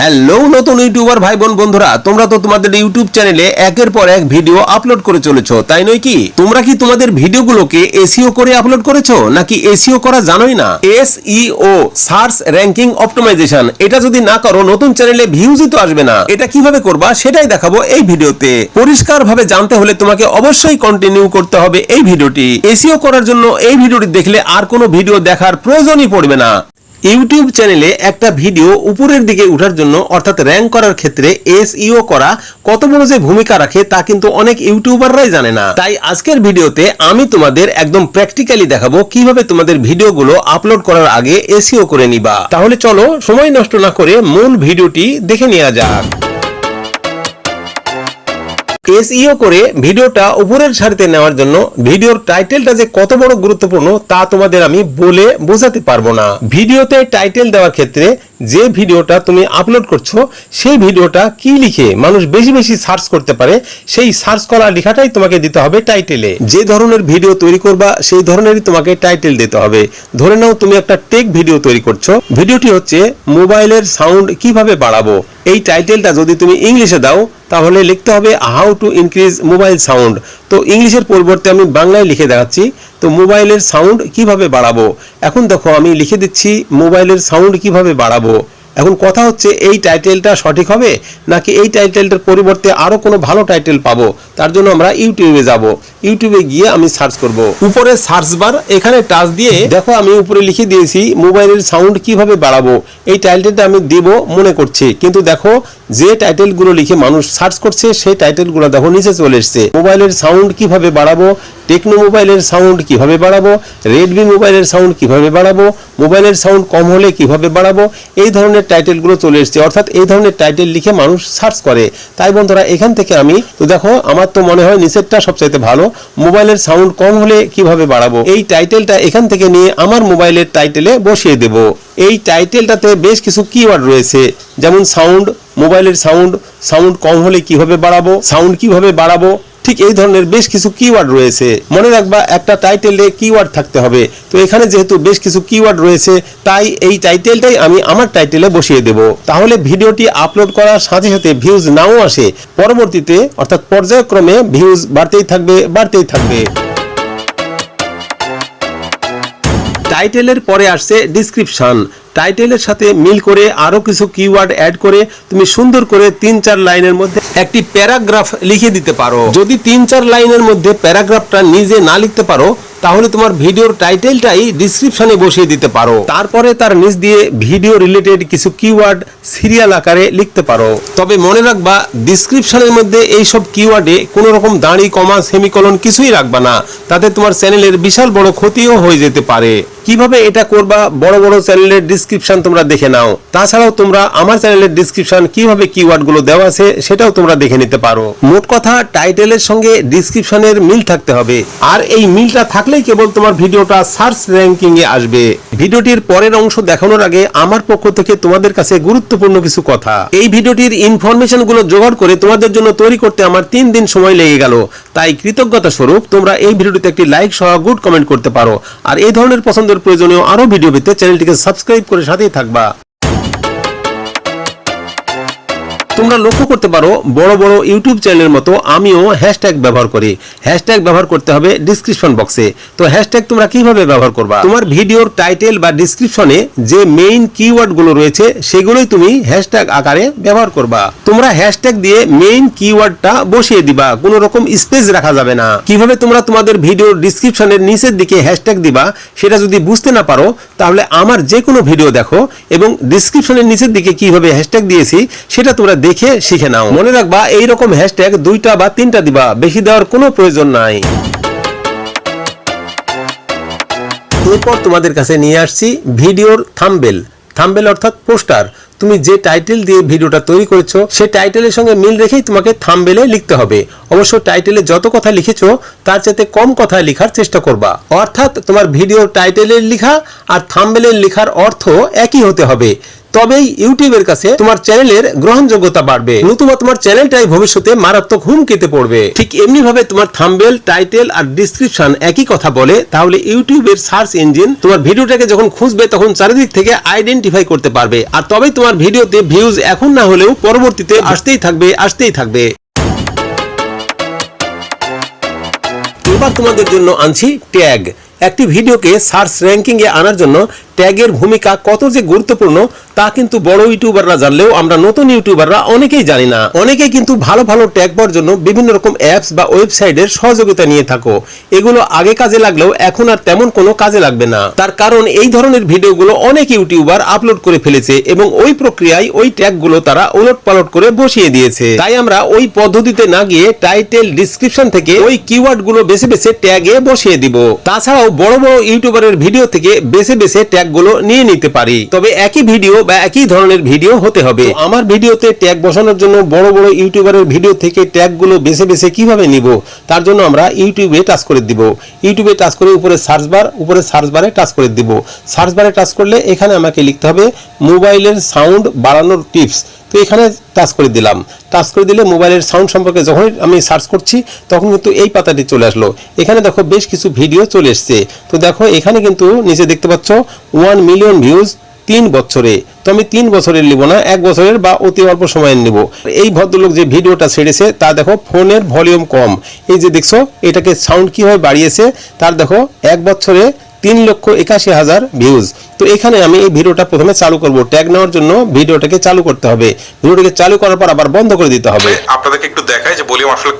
Hello, নতুন YouTuber ভাই বোন বন্ধুরা, তোমরা তো তোমাদের ইউটিউব চ্যানেলে একের পর এক ভিডিও আপলোড করে চলেছো, তাই নয় কি? তোমরা কি তোমাদের ভিডিওগুলোকে এসইও করে আপলোড করেছ, নাকি এসইও করা জানোই না? এসইও, সার্চ র্যাঙ্কিং অপটিমাইজেশন, এটা যদি না করো, নতুন চ্যানেলে ভিউজই তো আসবে না। এটা কীভাবে করবা, সেটাই দেখাবো এই ভিডিওতে। পরিষ্কার ভাবে জানতে হলে তোমাকে অবশ্যই কন্টিনিউ করতে হবে এই ভিডিওটি। এসইও করার জন্য এই ভিডিওটি দেখলে আর কোনো ভিডিও দেখার প্রয়োজনই পড়বে না। ইউটিউব চ্যানেলে একটা ভিডিও উপরের দিকে উঠার জন্য অর্থাৎ র্যাঙ্ক করার ক্ষেত্রে এসইও করা কত বড় যে ভূমিকা রাখে তা কিন্তু অনেক ইউটিউবাররাই জানে না। তাই আজকের ভিডিওতে আমি তোমাদের একদম প্র্যাকটিক্যালি দেখাবো কীভাবে তোমাদের ভিডিওগুলো আপলোড করার আগে এসইও করে নিবা। তাহলে চলো সময় নষ্ট না করে মূল ভিডিওটি দেখে নেওয়া যাক। এসইও করে ভিডিওটা উপরের সারিতে নেওয়ার জন্য ভিডিওর টাইটেলটা যে কত বড় গুরুত্বপূর্ণ তা তোমাদের আমি বলে বোঝাতে পারব না। ভিডিওতে টাইটেল দেওয়ার ক্ষেত্রে যে ভিডিওটা তুমি আপলোড করছ, সেই ভিডিওটা কি লিখে মানুষ বেশি বেশি সার্চ করতে পারে, সেই সার্চ করা লেখাটাই তোমাকে দিতে হবে টাইটেলে যে ধরনের ভিডিও তৈরি করবা, সেই ধরনেরই তোমাকে টাইটেল দিতে হবে। ধরে নাও তুমি একটা টেক ভিডিও তৈরি করছ। ভিডিওটি হচ্ছে মোবাইলের সাউন্ড কীভাবে বাড়াবো? এই টাইটেলটা যদি তুমি ইংলিশে দাও, তাহলে লিখতে হবে how to increase mobile sound তো ইংলিশের পরিবর্তে আমি বাংলায় লিখে দেখাচ্ছি। তো মোবাইলের সাউন্ড কীভাবে বাড়াবো? এখন দেখো, আমি লিখে দিচ্ছি মোবাইলের সাউন্ড কীভাবে বাড়াবো? এখন কথা হচ্ছে এই টাইটেলটা সঠিক হবে? নাকি এই টাইটেলটার পরিবর্তে আরও কোনো ভালো টাইটেল পাবো? তার জন্য আমরা ইউটিউবে যাব। ইউটিউবে গিয়ে আমি সার্চ করব। উপরে সার্চ বার এখানে টাচ দিয়ে দেখো আমি উপরে লিখে দিয়েছি মোবাইলের সাউন্ড কীভাবে বাড়াবো? এই টাইটেলটা আমি দেব মনে করছি। কিন্তু দেখো যে টাইটেলগুলো লিখে মানুষ সার্চ করছে সেই টাইটেলগুলো দেখো নিচে চলে এসছে। মোবাইলের সাউন্ড কীভাবে বাড়াবো? টেকনো মোবাইলের সাউন্ড কীভাবে বাড়াবো? রেডমি মোবাইলের সাউন্ড কীভাবে বাড়াবো? মোবাইলের সাউন্ড কম হলে কীভাবে বাড়াবো? এই ধরনের টাইটেলগুলো চলে এসছে। অর্থাৎ এই ধরনের টাইটেল লিখে মানুষ সার্চ করে। তাই বন্ধুরা, এখান থেকে আমি, তো দেখো, আমার তো মনে হয় নিচেরটা সবচাইতে ভালো। মোবাইলের সাউন্ড কম হলে কীভাবে বাড়াবো? এই টাইটেলটা এখান থেকে নিয়ে আমার মোবাইলের টাইটেলে বসিয়ে দেব। এই টাইটেলটাতে বেশ কিছু কিওয়ার্ড রয়েছে। যেমন সাউন্ড, মোবাইলের সাউন্ড সাউন্ড কম হলে কীভাবে বাড়াবো? সাউন্ড কীভাবে বাড়াবো? ঠিক এই ধরনের বেশ কিছু কিওয়ার্ড রয়েছে। মনে রাখবা, একটা টাইটেলে কিওয়ার্ড থাকতে হবে। তো এখানে যেহেতু বেশ কিছু কিওয়ার্ড রয়েছে, তাই এই টাইটেলটাই আমি আমার টাইটেলে বসিয়ে দেব। তাহলে ভিডিওটি আপলোড করার সাথে সাথে ভিউজ নাও আসে। পরবর্তীতে, অর্থাৎ পর্যায়ক্রমে ভিউজ বাড়তেই থাকবে বাড়তেই থাকবে। টাইটেলের পরে আসছে ডিসক্রিপশন টাইটেলের সাথে মিল করে আরও কিছু কিওয়ার্ড অ্যাড করে তুমি সুন্দর করে তিন চার লাইনের মধ্যে একটি প্যারাগ্রাফ লিখে দিতে পারো। যদি তিন চার লাইনের মধ্যে প্যারাগ্রাফটা নিজে না লিখতে পারো, তাহলে তোমার ভিডিওর টাইটেলটাই ডিসক্রিপশনে বসিয়ে দিতে পারো। তারপরে তার নিচ দিয়ে ভিডিও রিলেটেড কিছু কিওয়ার্ড সিরিয়াল আকারে লিখতে পারো। তবে মনে রাখবা ডিসক্রিপশনের মধ্যে এই সব কিওয়ার্ডে কোনো রকম দাঁড়ি, কমা সেমিকলন কিছুই রাখবা না। তাতে তোমার চ্যানেলের বিশাল বড় ক্ষতিও হয়ে যেতে পারে। কীভাবে এটা করবা? বড় বড় চ্যানেলের ডিসক্রিপশন তোমরা দেখে নাও। তাছাড়াও তোমরা আমার চ্যানেলের ডিসক্রিপশন কীভাবে কিওয়ার্ডগুলো দেওয়া আছে সেটাও তোমরা দেখে নিতে পারো। মোট কথা, টাইটেলের সঙ্গে ডিসক্রিপশনের মিল থাকতে হবে। আর এই মিলটা থাকলেই কেবল তোমার ভিডিওটা সার্চ র্যাঙ্কিং এ আসবে। ভিডিওটির পরের অংশ দেখানোর আগে আমার পক্ষ থেকে তোমাদের কাছে গুরুত্বপূর্ণ কিছু কথা। এই ভিডিওটির ইনফরমেশনগুলো জোগাড় করে তোমাদের জন্য তৈরি করতে আমার তিন দিন সময় লেগে গেল। তাই কৃতজ্ঞতা স্বরূপ তোমরা এই ভিডিওটিতে একটি লাইক সহ গুড কমেন্ট করতে পারো। আর এই ধরনের পছন্দের প্রয়োজনীয় আরও ভিডিও পেতে চ্যানেলটিকে সাবস্ক্রাইব করে সাথেই থাকবা। তোমরা লক্ষ্য করতে পারো, বড় বড় ইউটিউব চ্যানেলের মতো আমিও হ্যাশট্যাগ ব্যবহার করি। হ্যাশট্যাগ ব্যবহার করতে হবে ডিসক্রিপশন বক্সে তো হ্যাশট্যাগ তোমরা কীভাবে ব্যবহার করবা? তোমার ভিডিওর টাইটেল বা ডিসক্রিপশনে যে মেইন কিওয়ার্ডগুলো রয়েছে, সেগুলোই তুমি হ্যাশট্যাগ আকারে ব্যবহার করবা। তোমরা হ্যাশট্যাগ দিয়ে মেইন কিওয়ার্ডটা বসিয়ে দিবা, কোনো রকম স্পেস রাখা যাবে না। কীভাবে তোমরা তোমাদের ভিডিওর ডিসক্রিপশনের নিচের দিকে হ্যাশট্যাগ দিবা, সেটা যদি বুঝতে না পারো, তাহলে আমার যে কোনো ভিডিও দেখো এবং ডিসক্রিপশনের নিচের দিকে কীভাবে হ্যাশট্যাগ দিয়েছি, সেটা তোমরা দেখে শিখে নাও। মনে রাখবা এই রকম হ্যাশট্যাগ দুইটা বা তিনটা দিবা, বেশি দেওয়ার কোনো প্রয়োজন নাই। এরপর তোমাদের কাছে নিয়ে আসছি ভিডিওর থাম্বেল। থাম্বেল অর্থাৎ পোস্টার। তুমি যে টাইটেল দিয়ে ভিডিওটা তৈরি করেছ সেই টাইটেলের সঙ্গে মিল রেখেই তোমাকে থাম্বেলে লিখতে হবে। অবশ্য টাইটেলে যত কথা লিখেছো, তার চাইতে কম কথা লেখার চেষ্টা করবা। অর্থাৎ তোমার ভিডিওর টাইটেলের লেখা আর থাম্বেলের লেখার অর্থ একই হতে হবে। তবেই ইউটিউবের কাছে তোমার চ্যানেলের গ্রহণযোগ্যতা বাড়বে। নতুবা তোমার চ্যানেলটাই ভবিষ্যতে মারাত্মক হুমকিতে পড়বে। ঠিক এমনি ভাবে তোমার থাম্বেল, টাইটেল আর ডিসক্রিপশন একই কথা বলে, তাহলে ইউটিউবের সার্চ ইঞ্জিন তোমার ভিডিওটাকে যখন খুঁজবে তখন চারিদিক থেকে আইডেন্টিফাই করতে পারবে। আর তবেই তোমার ভিডিওতে ভিউজ এখন না হলেও পরবর্তীতে আসতেই থাকবে আসতেই থাকবে। এবার তোমাদের জন্য আনছি ট্যাগ একটি ভিডিওকে সার্চ র্যাঙ্কিং এ আনার জন্য ট্যাগের ভূমিকা কত যে গুরুত্বপূর্ণ, তা কিন্তু বড় ইউটিউবাররা জানলেও আমরা নতুন ইউটিউবাররা অনেকেই জানি না। অনেকেই কিন্তু ভালো ভালো ট্যাগ পাওয়ার জন্য বিভিন্ন রকম অ্যাপস বা ওয়েবসাইটের সহযোগিতা নিয়ে থাকো। এগুলো আগে কাজে লাগলেও এখন আর তেমন কোনো কাজে লাগবে না। তার কারণ এই ধরনের ভিডিওগুলো অনেক ইউটিউবার আপলোড করে ফেলেছে এবং ওই প্রক্রিয়ায় ওই ট্যাগগুলো তারা ওলট পালট করে বসিয়ে দিয়েছে। তাই আমরা ওই পদ্ধতিতে না গিয়ে টাইটেল ডিসক্রিপশন থেকে ওই কিওয়ার্ডগুলো বেছে বেছে ট্যাগে বসিয়ে দিব। তাছাড়াও বড় বড় ইউটিউবারের ভিডিও থেকে বেছে বেছে ট্যাগ গুলো নিয়ে নিতে পারি। তবে একই ভিডিও বা একই ধরনের ভিডিও হতে হবে। আমার ভিডিওতে ট্যাগ বসানোর জন্য বড় বড় ইউটিউবারের ভিডিও থেকে ট্যাগগুলো বেছে বেছে কীভাবে নিব, তার জন্য আমরা ইউটিউবে টাচ করে দিব। ইউটিউবে টাচ করে উপরে সার্চ বার, উপরে সার্চ বারে টাচ করে দিব। সার্চ বারে টাচ করলে এখানে আমাকে লিখতে হবে, মোবাইলের সাউন্ড বাড়ানোর টিপস। তো এখানে টাচ করে দিলাম। টাচ করে দিলে মোবাইলের সাউন্ড সম্পর্কে যখন আমি সার্চ করছি, তখন কিন্তু এই পাতাটি চলে আসলো। এখানে দেখো বেশ কিছু ভিডিও চলে এসছে। তো দেখো, এখানে কিন্তু নিচে দেখতে পাচ্ছ ওয়ান মিলিয়ন ভিউজ তিন বছরে। তো আমি তিন বছরের নিব না, এক বছরের বা অতি অল্প সময়ের নিব। এই ভদ্রলোক যে ভিডিওটা ছেড়েছে, তা দেখো ফোনের ভলিউম কম। এই যে দেখছ, এটাকে সাউন্ড কীভাবে বাড়িয়েছে, তার দেখো, এক বছরে তিন লক্ষ একাশি হাজার ভিউজ তো এখানে আমি এই ভিডিওটা প্রথমে চালু করব। ট্যাগ নেওয়ার জন্য ভিডিওটাকে চালু করতে হবে। ভিডিওটাকে চালু করার পর আবার বন্ধ করে দিতে হবে। আপনাদেরকে একটু দেখাই যে ভলিউম আসলে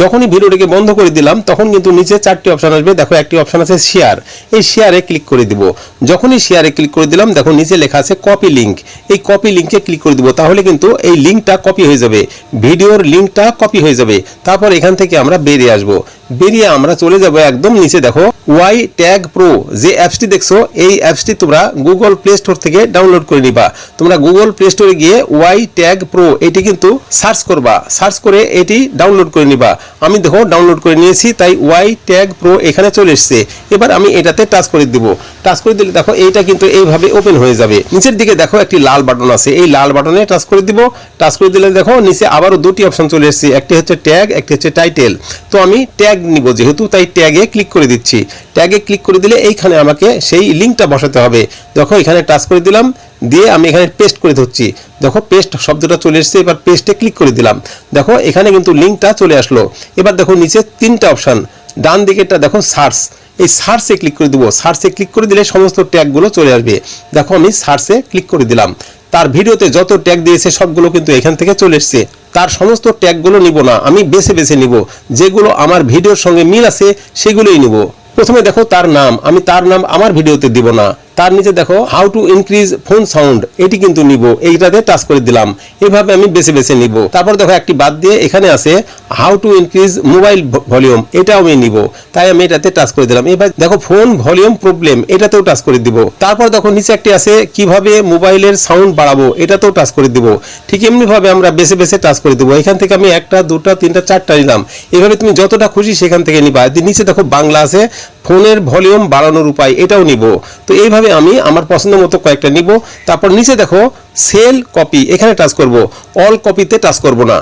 যখনই ভিডিওটাকে বন্ধ করে দিলাম তখন কিন্তু নিচে চারটি অপশন আসবে। দেখো একটি অপশন আছে শেয়ার এই শেয়ারে ক্লিক করে দিব। যখনই শেয়ারে ক্লিক করে দিলাম দেখো নিচে লেখা আছে কপি লিংক এই কপি লিঙ্কে ক্লিক করে দিব তাহলে কিন্তু এই লিংকটা কপি হয়ে যাবে। ভিডিওর লিংকটা কপি হয়ে যাবে। তারপর এখান থেকে আমরা বেরিয়ে আসব। বেরিয়ে আমরা চলে যাব একদম নিচে, দেখো ওয়াই ট্যাগ প্রো যে অ্যাপসটি দেখছ, এই অ্যাপসটি তোমরা গুগল প্লে স্টোর থেকে ডাউনলোড করে নিবা। তোমরা গুগল প্লে স্টোরে গিয়ে ওয়াই ট্যাগ প্রো এটি কিন্তু সার্চ করবা। সার্চ করে এটি ডাউনলোড করে নিবা। আমি দেখো ডাউনলোড করে নিয়েছি, তাই ওয়াই ট্যাগ প্রো এখানে চলে এসেছে। এবার আমি এটাতে টাচ করে দিব। টাচ করে দিলে দেখো, এইটা কিন্তু এইভাবে ওপেন হয়ে যাবে। নিচের দিকে দেখো, একটি লাল বাটন আছে। এই লাল বাটনে টাচ করে দিব। টাচ করে দিলে দেখো, নিচে আবারও দুটি অপশন চলে এসেছে। একটি হচ্ছে ট্যাগ একটি হচ্ছে টাইটেল তো আমি ট্যাগ নিব যেহেতু তাই ট্যাগে ক্লিক করে দিচ্ছি। ট্যাগে ক্লিক করে দিলে এইখানে আমাকে সেই লিঙ্কটা বসাতে হবে। দেখো, এখানে টাচ করে দিলাম, দিয়ে আমি এখানে পেস্ট করে ধরছি। দেখো পেস্ট শব্দটা চলে এসেছে, এবার পেস্টে ক্লিক করে দিলাম। দেখো, এখানে কিন্তু লিঙ্কটা চলে আসলো। এবার দেখো, নিচে তিনটা অপশন ডান দিকেরটা দেখো সার্চ এই সার্চে ক্লিক করে দিব। সার্চে ক্লিক করে দিলে সমস্ত ট্যাগগুলো চলে আসবে। দেখো, আমি সার্চে ক্লিক করে দিলাম। তার ভিডিওতে যত ট্যাগ দিয়েছে, সবগুলো কিন্তু এখান থেকে চলে এসছে। তার সমস্ত ট্যাগগুলো নিব না, আমি বেছে বেছে নিব। যেগুলো আমার ভিডিওর সঙ্গে মিল আছে, সেগুলোই নিব। প্রথমে দেখো তার নাম, আমি তার নাম আমার ভিডিওতে দিব না। তার নিচে দেখো how to increase phone sound এটি কিন্তু নিব, এইটাতে টাচ করে দিলাম। এভাবে আমি বেছে বেছে নিব। তারপর দেখো, একটি বাদ দিয়ে এখানে আছে how to increase mobile volume এটাও আমি নিব। তাই আমি এটাতে টাচ করে দিলাম। এবার দেখো ফোন ভলিউম প্রবলেম এটাতেও টাচ করে দিব। তারপর দেখো, নিচে একটি আছে, কীভাবে মোবাইলের সাউন্ড বাড়াবো, এটাতেও টাচ করে দিব। ঠিক এমনি ভাবে আমরা বেছে বেছে টাচ করে দিব। এখান থেকে আমি একটা, দুটা, তিনটা, চারটা নিলাম। এভাবে তুমি যতটা খুশি সেখান থেকে নিবা। নিচে দেখো, বাংলা আছে ফোনের ভলিউম বাড়ানোর উপায় এটাও নিব। তো এইভাবে আমি আমার পছন্দ মতো কয়েকটা নিব। তারপর নিচে দেখো, সেল কপি, এখানে টাচ করব। অল কপিতে টাচ করব না।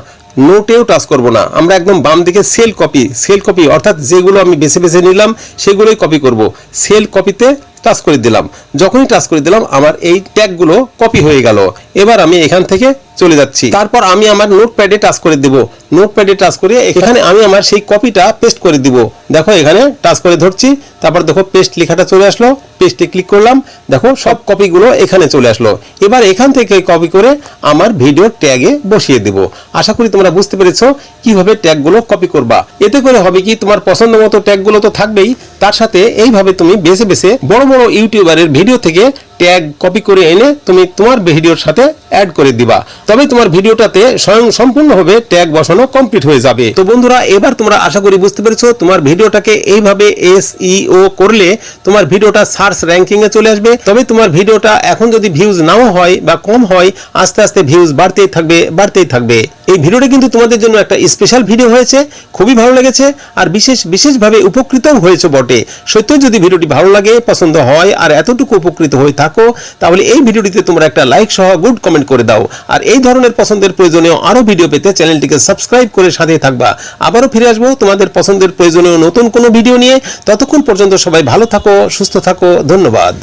নোটেও টাচ করব না। আমরা একদম বাম দিকে সেল কপি সেল কপি অর্থাৎ যেগুলো আমি বেছে বেছে নিলাম, সেগুলোই কপি করব। সেল কপিতে টাচ করে দিলাম। যখনই টাচ করে দিলাম, আমার এই ট্যাগগুলো কপি হয়ে গেল। এবার আমি এখান থেকে চলে যাচ্ছি। তারপর আমি আমার নোটপ্যাডে টাচ করে দিব। নোটপ্যাডে টাচ করে এখানে আমি আমার সেই কপিটা পেস্ট করে দিব। দেখো, এখানে টাচ করে ধরছি। তারপর দেখো, পেস্ট লেখাটা চলে আসলো। পেস্টে ক্লিক করলাম। দেখো, সব কপিগুলো এখানে চলে আসলো। এবার এখান থেকে কপি করে আমার ভিডিও ট্যাগে বসিয়ে দেব। আশা করি তোমরা বুঝতে পেরেছ কীভাবে ট্যাগগুলো কপি করবা। এতে করে হবে কি, তোমার পছন্দ মতো ট্যাগগুলো তো থাকবেই। তার সাথে এইভাবে তুমি বেছে বেছে বড় বড় ইউটিউবারের ভিডিও থেকে ট্যাগ কপি করে এনে তুমি তোমার ভিডিওর সাথে অ্যাড করে দিবা। তবে তোমার ভিডিওটাতে স্বয়ং সম্পূর্ণভাবে ট্যাগ বসানো কমপ্লিট হয়ে যাবে। তো বন্ধুরা, এবার তোমরা আশা করি বুঝতে পেরেছ, তোমার ভিডিওটাকে এইভাবে এসইও করলে তোমার ভিডিওটা সার্চ র্যাঙ্কিং এ চলে আসবে। তবে তোমার ভিডিওটা এখন যদি ভিউজ নাও হয় বা কম হয়, আস্তে আস্তে ভিউজ বাড়তেই থাকবে বাড়তেই থাকবে। এই ভিডিওটা কিন্তু তোমাদের জন্য একটা স্পেশাল ভিডিও হয়েছে, খুবই ভালো লেগেছে আর বিশেষ, বিশেষভাবে উপকৃতও হয়েছে বটে। সত্যি যদি ভিডিওটি ভালো লাগে, পছন্দ হয় আর এতটুকু উপকৃত হয়ে থাকে থাকো, তাহলে এই ভিডিওটিতে তোমরা একটা লাইক সহ গুড কমেন্ট করে দাও। আর এই ধরনের পছন্দের প্রয়োজনীয় আরও ভিডিও পেতে চ্যানেলটিকে সাবস্ক্রাইব করে সাথে থাকবা। আবারও ফিরে আসব তোমাদের পছন্দের প্রয়োজনীয় নতুন কোনো ভিডিও নিয়ে। ততক্ষণ পর্যন্ত সবাই ভালো থাকো, সুস্থ থাকো, ধন্যবাদ।